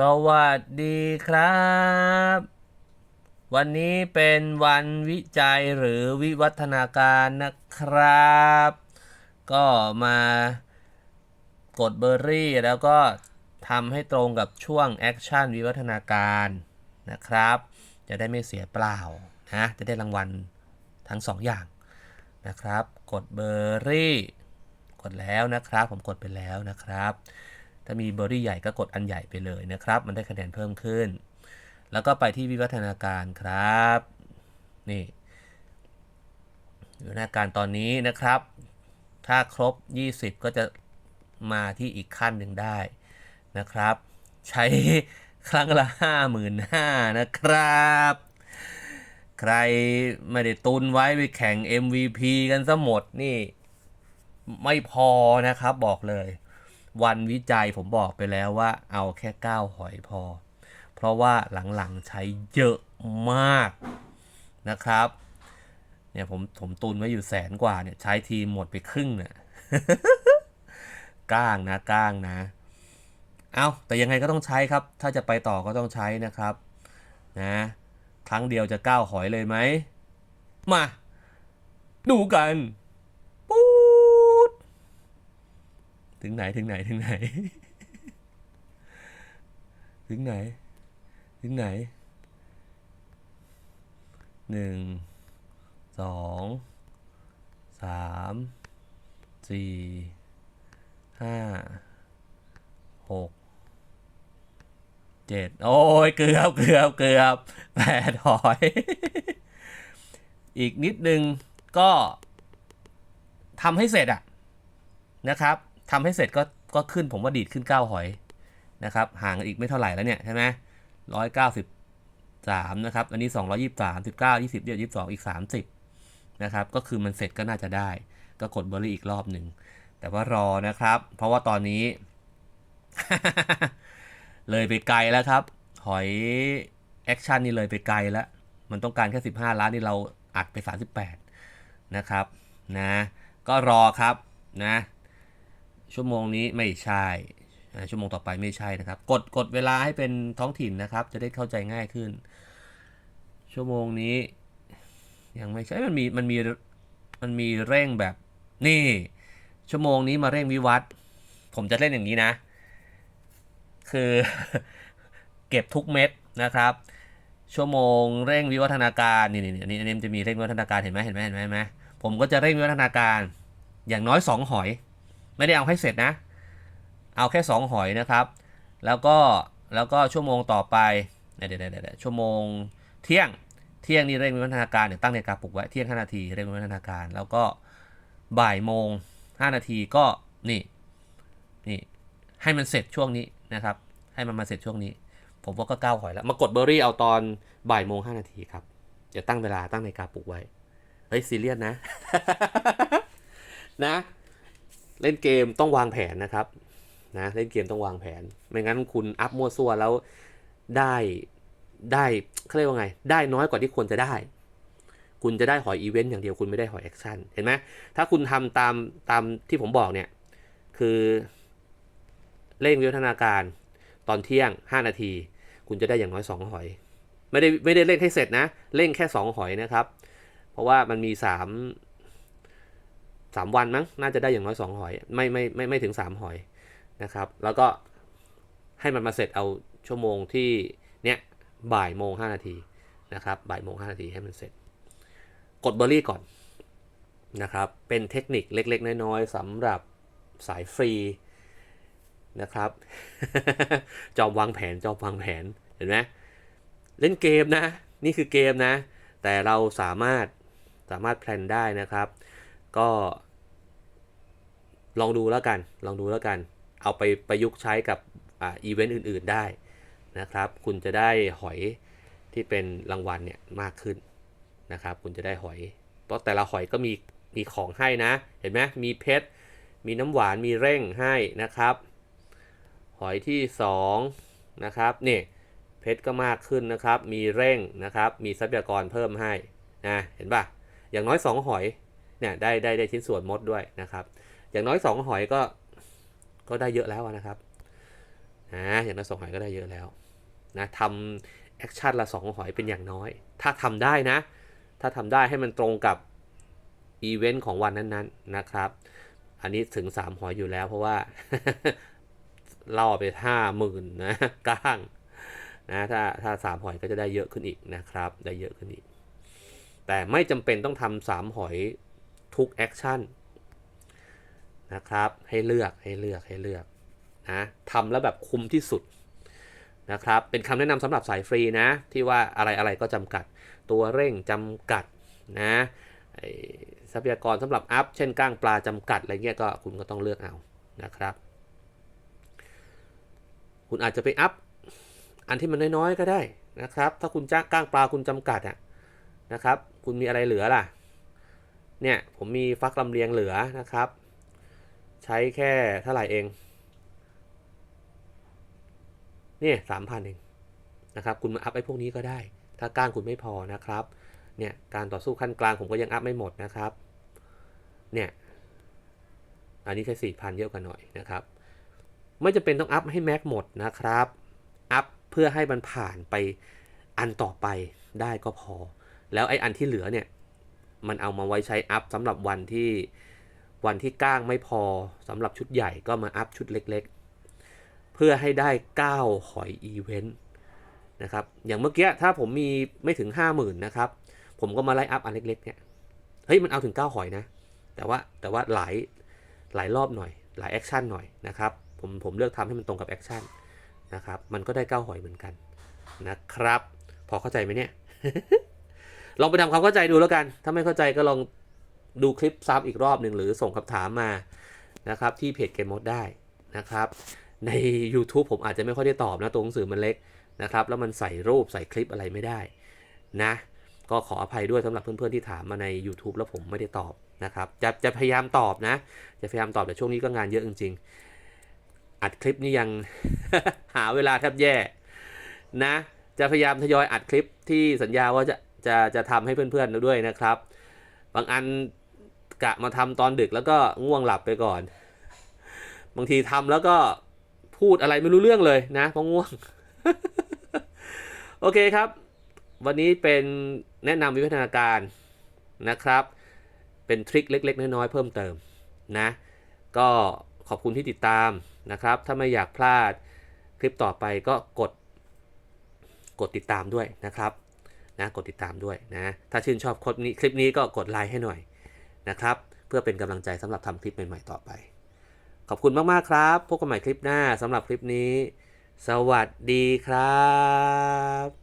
สวัสดีครับ วันนี้เป็นวันวิจัยหรือวิวัฒนาการนะครับ ก็มากดเบอร์รี่แล้วก็ทำให้ตรงกับช่วงแอคชั่นวิวัฒนาการนะครับ จะได้ไม่เสียเปล่านะจะได้รางวัลทั้งสองอย่างนะครับ กดเบอร์รี่ กดแล้วนะครับ ผมกดไปแล้วนะครับ ถ้ามีเบอร์รี่ใหญ่ก็กดอันใหญ่ไปเลยนะครับ มันได้คะแนนเพิ่มขึ้น แล้วก็ไปที่วิวัฒนาการครับ นี่วิวัฒนาการตอนนี้นะครับ ถ้าครบ 20 ก็จะมาที่อีกขั้นหนึ่งได้นะครับ ใช้ครั้งละ55,000นะครับ ใครไม่ได้ตุนไว้ไปแข่ง MVP กันซะหมดนี่ ไม่พอนะครับบอกเลย วันวิจัยผมบอกไปแล้วว่าเอาแค่ 9 หอยพอ เพราะว่าหลังๆใช้เยอะมากนะครับ เนี่ยผมผมตุนไว้อยู่แสนกว่าเนี่ยใช้ทีหมดไปครึ่งเนี่ยก้างนะก้างนะ เอาแต่ยังไงก็ต้องใช้ครับ ถ้าจะไปต่อก็ต้องใช้นะครับนะครั้งเดียวจะก้าวหอยเลยไหม มา ดูกัน ปูด ถึงไหนถึงไหนถึงไหน ถึงไหน ถึงไหนหนึ่งสองสามสี่ห้าหกเจ็ดโอ้ยเกือบเกือบเกือบแปดหอย อีกนิดนึงก็ทำให้เสร็จอะนะครับ ทำให้เสร็จก็ก็ขึ้นผมว่าดีดขึ้น 9 หอยนะครับห่างอีกไม่เท่าไหร่แล้วเนี่ยใช่ไหมร้อยเก้าสิบสามนะครับ อันนี้สองร้อยี่สามสิบเก้ายี่สิบเดียวยี่สิบสองอีกสามสิบนะครับ ก็คือมันเสร็จก็น่าจะได้ ก็กดเบอร์รี่อีกรอบหนึ่ง แต่ว่ารอนะครับ เพราะว่าตอนนี้ เลยไปไกลแล้วครับ หอยแอคชั่นนี่เลยไปไกลแล้ว มันต้องการแค่15ล้านนี่เราอัดไป38นะครับ นะ ก็รอครับนะ ชั่วโมงนี้ไม่ใช่ชั่วโมงต่อไปไม่ใช่นะครับ กดกดเวลาให้เป็นท้องถิ่นนะครับ จะได้เข้าใจง่ายขึ้น ชั่วโมงนี้ ยังไม่ใช่มันมีมันมีมันมีเร่งแบบนี่ ชั่วโมงนี้มาเร่งวิวัฒน์ผมจะเล่นอย่างนี้นะ คือเก็บทุกเม็ดนะครับ ชั่วโมงเร่งวิวัฒนาการนี่นี่อันนี้อันนี้จะมีเร่งวิวัฒนาการเห็นไหมเห็นไหมเห็นไหมเห็นไหมผมก็จะเร่งวิวัฒนาการอย่างน้อย 2 หอย ไม่ได้เอาให้เสร็จนะ เอาแค่ 2 หอยนะครับ แล้วก็แล้วก็ชั่วโมงต่อไปเดี๋ยวเดี๋ยวชั่วโมงเที่ยงเที่ยงนี่เร่งวิวัฒนาการเดี๋ยวตั้งนาฬิกาปลุกไว้เที่ยง5นาทีเร่งวิวัฒนาการ แล้วก็บ่ายโมง 5 นาทีก็นี่นี่ให้มันเสร็จช่วงนี้นะครับ ให้มันมาเสร็จช่วงนี้ ผมว่าก็ก้าวหอยแล้วมากดเบอร์รี่เอาตอนบ่ายโมงห้านาทีครับเดี๋ยวตั้งเวลาตั้งนาฬิกาปลุกไว้เฮ้ยซีเรียสนะ นะ เล่นเกมต้องวางแผนนะครับนะเล่นเกมต้องวางแผน ไม่งั้นคุณอัพมั่วซั่วแล้วได้ได้เขาเรียกว่าไง ได้น้อยกว่าที่ควรจะได้ คุณจะได้หอยอีเวนต์อย่างเดียวคุณไม่ได้หอยแอคชั่นเห็นไหมถ้าคุณทำตามตามที่ผมบอกเนี่ย คือเร่งวิวัฒนาการตอนเที่ยง 5 นาที คุณจะได้อย่างน้อย 2 หอย ไม่ได้ไม่ได้เร่งให้เสร็จนะเร่งแค่ 2 หอยนะครับ เพราะว่ามันมี 3 3 วันมั้งน่าจะได้อย่างน้อย 2 หอย ไม่ไม่ไม่ไม่ถึง 3 หอยนะครับ แล้วก็ให้มันมาเสร็จเอาชั่วโมงที่เนี้ยบ่ายโมง 5 นาทีนะครับบ่ายโมง 5 นาทีให้มันเสร็จ กดเบอร์รี่ก่อนนะครับ เป็นเทคนิคเล็ก ๆ น้อยๆสำหรับสายฟรีนะครับ จอมวางแผนจอมวางแผนเห็นไหมเล่นเกมนะ นี่คือเกมนะ แต่เราสามารถสามารถแพลนได้นะครับ ก็ลองดูแล้วกัน ลองดูแล้วกัน เอาไปประยุกต์ใช้กับอีเวนต์อื่น ๆได้นะครับ คุณจะได้หอยที่เป็นรางวัลเนี่ยมากขึ้นนะครับ คุณจะได้หอย เพราะแต่ละหอยก็มีมีของให้นะ เห็นไหมมีเพชร มีน้ำหวาน มีเร่งให้นะครับ หอยที่2นะครับนี่เพชรก็มากขึ้นนะครับ มีเร่งนะครับ มีทรัพยากรเพิ่มให้นะ เห็นปะอย่างน้อย 2 หอย เนี่ยได้ได้ได้ชิ้นส่วนมดด้วยนะครับ อย่างน้อย 2 หอยก็ก็ได้เยอะแล้วนะครับนะอย่างละสองหอยก็ได้เยอะแล้วนะทำแอคชั่นละสองหอยเป็นอย่างน้อย ถ้าทำได้นะ ถ้าทำได้ให้มันตรงกับอีเวนต์ของวันนั้นๆนนะครับ อันนี้ถึง 3 หอยอยู่แล้วเพราะว่าล่อไปห้าหมื่นนะก้างนะถ้าถ้าสามหอยก็จะได้เยอะขึ้นอีกนะครับ ได้เยอะขึ้นอีก แต่ไม่จำเป็นต้องทำสามหอย ทุกแอคชั่นนะครับ ให้เลือกให้เลือกให้เลือกนะทำแล้วแบบคุ้มที่สุดนะครับ เป็นคำแนะนำสำหรับสายฟรีนะ ที่ว่าอะไรอะไรก็จำกัด ตัวเร่งจำกัดนะทรัพยากรสำหรับอัพ เช่นก้างปลาจำกัดอะไรเงี้ยก็คุณก็ต้องเลือกเอานะครับ คุณอาจจะไปอัพ อันที่มันน้อยๆก็ได้นะครับ ถ้าคุณจ้างก้างปลาคุณจำกัดอะนะครับ คุณมีอะไรเหลือล่ะ เนี่ยผมมีฟักลำเลียงเหลือนะครับ ใช้แค่เท่าไหร่เองเนี่ยสามพันเองนะครับ คุณมาอัพไอ้พวกนี้ก็ได้ ถ้าก้างคุณไม่พอนะครับ เนี่ยการต่อสู้ขั้นกลางผมก็ยังอัพไม่หมดนะครับ เนี่ย อันนี้แค่สี่พันเยอะกว่าหน่อยนะครับ ไม่จะเป็นต้องอัพให้แม็กหมดนะครับ อัพเพื่อให้มันผ่านไปอันต่อไปได้ก็พอ แล้วไอ้อันที่เหลือเนี่ย มันเอามาไว้ใช้อัพสำหรับวันที่วันที่ก้างไม่พอสำหรับชุดใหญ่ก็มาอัพชุดเล็กๆ เพื่อให้ได้ 9 หอยอีเวนต์นะครับอย่างเมื่อกี้ถ้าผมมีไม่ถึง 50,000นะครับ ผมก็มาไล่อัพอันเล็กๆเนี่ยเฮ้ยมันเอาถึง 9 หอยนะ แต่ว่าแต่ว่าหลายหลายรอบหน่อย หลายแอคชั่นหน่อยนะครับผมผมเลือกทำให้มันตรงกับแอคชั่นนะครับมันก็ได้ 9 หอยเหมือนกันนะครับ พอเข้าใจไหมเนี่ย ลองไปทำความเข้าใจดูแล้วกัน ถ้าไม่เข้าใจก็ลองดูคลิปซ้ำอีกรอบหนึ่งหรือส่งคำถามมานะครับที่เพจเกมมดได้นะครับ ใน YouTube ผมอาจจะไม่ค่อยได้ตอบนะตัวหนังสือมันเล็กนะครับ แล้วมันใส่รูปใส่คลิปอะไรไม่ได้นะ ก็ขออภัยด้วยสำหรับเพื่อนๆที่ถามมาใน YouTube แล้วผมไม่ได้ตอบนะครับ จะจะพยายามตอบนะ จะพยายามตอบแต่ช่วงนี้ก็งานเยอะจริง ๆ อัดคลิปนี่ยังหาเวลาแทบแย่นะ จะพยายามทยอยอัดคลิปที่สัญญาว่าจะ จะจะทำให้เพื่อนๆด้วยนะครับ บางอันกะมาทำตอนดึกแล้วก็ง่วงหลับไปก่อน บางทีทำแล้วก็พูดอะไรไม่รู้เรื่องเลยนะเพราะง่วง โอเคครับ วันนี้เป็นแนะนำวิวัฒนาการนะครับ เป็นทริคเล็ก ๆ น้อยๆเพิ่มเติมนะ ก็ขอบคุณที่ติดตามนะครับ ถ้าไม่อยากพลาดคลิปต่อไปก็กดกดติดตามด้วยนะครับ นะกดติดตามด้วยนะ ถ้าชื่นชอบคลิปนี้คลิปนี้ก็กดไลค์ให้หน่อยนะครับ เพื่อเป็นกำลังใจสำหรับทำคลิปใหม่ๆต่อไป ขอบคุณมากๆครับ พบกันใหม่คลิปหน้าสำหรับคลิปนี้ สวัสดีครับ